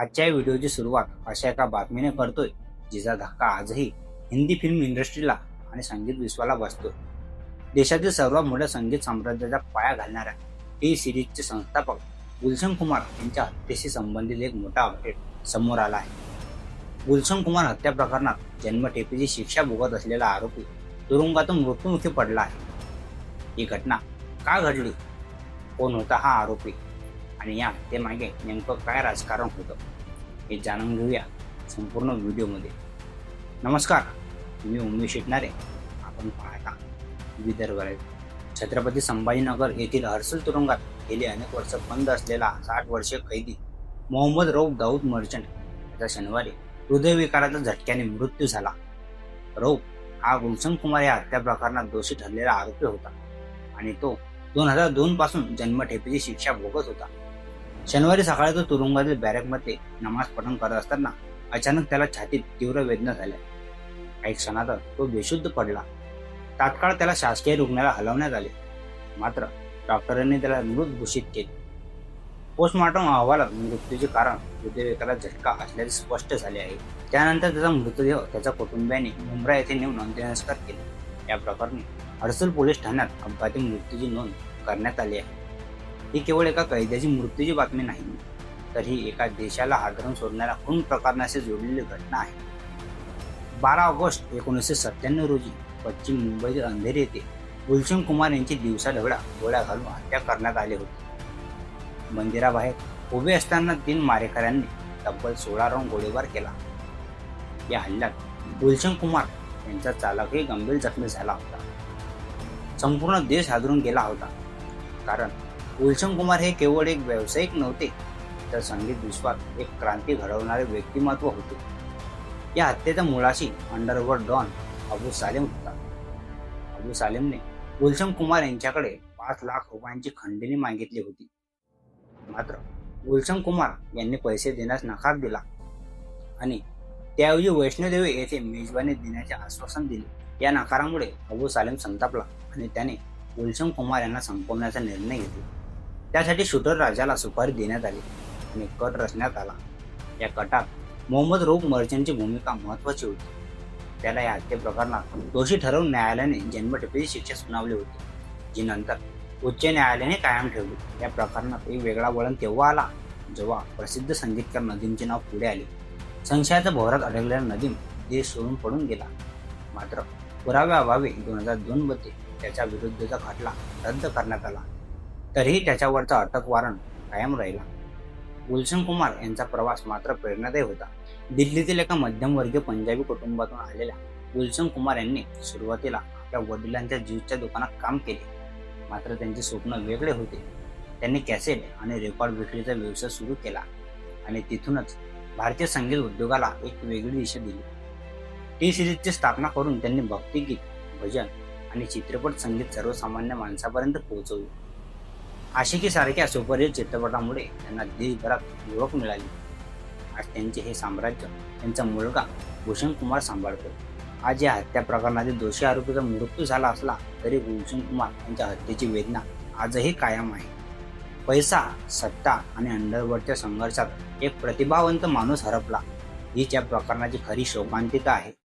आजच्या व्हिडिओची सुरुवात अशा एका बातमीने करतोय जिचा धक्का आजही हिंदी फिल्म इंडस्ट्रीला आणि संगीत विश्वाला बसतोय. देशातील सर्वात मोठ्या संगीत साम्राज्याचा पाया घालणाऱ्या टी सिरीजचे संस्थापक गुलशन कुमार यांच्या हत्येशी संबंधित एक मोठा अपडेट समोर आला आहे. गुलशन कुमार हत्या प्रकरणात जन्मठेपेची शिक्षा भोगत असलेला आरोपी तुरुंगातून मृत्युमुखी पडला आहे. ही घटना का घडली? कोण होता हा आरोपी? आणि या हत्येमागे नेमकं काय राजकारण होतं हे जाणून घेऊया संपूर्ण व्हिडिओमध्ये. नमस्कार मी उमेश शिटणारे. आपण पाहता विदर्भ छत्रपती संभाजीनगर येथील हर्सुल तुरुंगात गेली अनेक वर्ष बंद असलेला साठ वर्षीय कैदी मोहम्मद रौफ दाऊद मर्चंट याचा शनिवारी हृदयविकाराच्या झटक्याने मृत्यू झाला. रौफ हा गुलशन कुमार या हत्या प्रकरणात दोषी ठरलेला आरोपी होता आणि तो दोन हजार दोन पासून जन्मठेपेची शिक्षा भोगत होता. शनिवारी सकाळी तो तुरुंगातील बॅरेकमध्ये नमाज पठण करत असताना अचानक त्याला छातीत तीव्र वेदना झाल्या. काही क्षणातच तो बेशुद्ध पडला. तात्काळ त्याला शासकीय रुग्णाला हलवण्यात आले. मात्र डॉक्टरांनी त्याला मृत घोषित केले. पोस्टमॉर्टम अहवालात मृत्यूचे कारण हृदयविकारात झटका असल्याचे स्पष्ट झाले आहे. त्यानंतर त्याचा मृतदेह त्याच्या कुटुंबियांनी मुंब्रा येथे नेऊन अंत्यसंस्कार केले. या प्रकरणी हडसल पोलीस ठाण्यात अपघाती मृत्यूची नोंद करण्यात आली आहे. ही केवळ एका कैद्याची मृत्यूची बातमी नाही. तर ही एका देशाला हादरून सोडणाऱ्या खून प्रकरणाशी जोडलेली घटना आहे? बारा ऑगस्ट एकोणीसशे सत्त्याण्णव रोजी पश्चिम मुंबईतील अंधेरी येथे गुलशन कुमार यांची दिवसा गोळ्या घालून हत्या करण्यात आली होती. मंदिराबाहेर उभे असताना तीन मारेकऱ्यांनी तब्बल सोळा राऊंड गोळीबार केला. या हल्ल्यात गुलशन कुमार यांचा चालकही गंभीर जखमी झाला होता. संपूर्ण देश हादरून गेला होता. कारण गुलशन कुमार हे केवळ एक व्यावसायिक नव्हते तर संगीत विश्वात एक क्रांती घडवणारे व्यक्तिमत्व होते. या हत्येच्या मुळाशी अंडरवर्ल्ड डॉन अबू सालेम होता. अबू सालेमने गुलशन कुमार यांच्याकडे पाच लाख रुपयांची खंडणी मागितली होती. मात्र गुलशन कुमार यांनी पैसे देण्यास नकार दिला आणि त्याऐवजी वैष्णोदेवी येथे मेजबानी देण्याचे आश्वासन दिले. या नकारामुळे अबू सालेम संतापला आणि त्याने गुलशन कुमार यांना संपवण्याचा निर्णय घेतला. त्यासाठी शूटर राजाला सुपारी देण्यात आली. आणि कट रचण्यात आला. या कटात मोहम्मद रोग मर्चंटची भूमिका महत्वाची होती. त्याला या हत्ये प्रकरणात दोषी ठरवून न्यायालयाने जन्मठेपेची शिक्षा सुनावली होती. जी नंतर उच्च न्यायालयाने कायम ठेवली. या प्रकरणात एक वेगळा वळण तेव्हा आला? जेव्हा प्रसिद्ध संगीतकार नदीमचे नाव पुढे आले. संशयाच्या भोवरात अडकलेला नदीम देश सोडून पडून गेला. मात्र पुराव्याअभावी दोन हजार दोन मध्ये त्याच्या विरुद्धचा खटला रद्द करण्यात आला. तरीही त्याच्यावरचा अटक वारंट कायम राहिला. गुलशन कुमार यांचा प्रवास मात्र प्रेरणादायी होता. दिल्लीतील एका मध्यमवर्गीय पंजाबी कुटुंबातून आलेल्या गुलशन कुमार यांनी सुरुवातीला आपल्या वडिलांच्या ज्यूसच्या दुकानात काम केले. मात्र त्यांचे स्वप्न वेगळे होते. त्यांनी कॅसेट आणि रेकॉर्ड विक्रीचा व्यवसाय सुरू केला आणि तिथूनच भारतीय संगीत उद्योगाला एक वेगळी दिशा दिली. टी सिरीजची स्थापना करून त्यांनी भक्तिगीत भजन आणि चित्रपट संगीत सर्वसामान्य माणसापर्यंत पोहोचवले. आशिकी सारख्या सुपरहिट चित्रपटामुळे त्यांना देशभरात ओळख मिळाली. आज त्यांचे हे साम्राज्य त्यांचा मुलगा भूषण कुमार सांभाळतो. आज या हत्या प्रकरणातील दोषी आरोपीचा मृत्यू झाला असला तरी भूषण कुमार यांच्या हत्येची वेदना आजही कायम आहे. पैसा सत्ता आणि अंडरवर्डच्या संघर्षात एक प्रतिभावंत माणूस हरपला. हीच या प्रकरणाची खरी शोकांतिका आहे.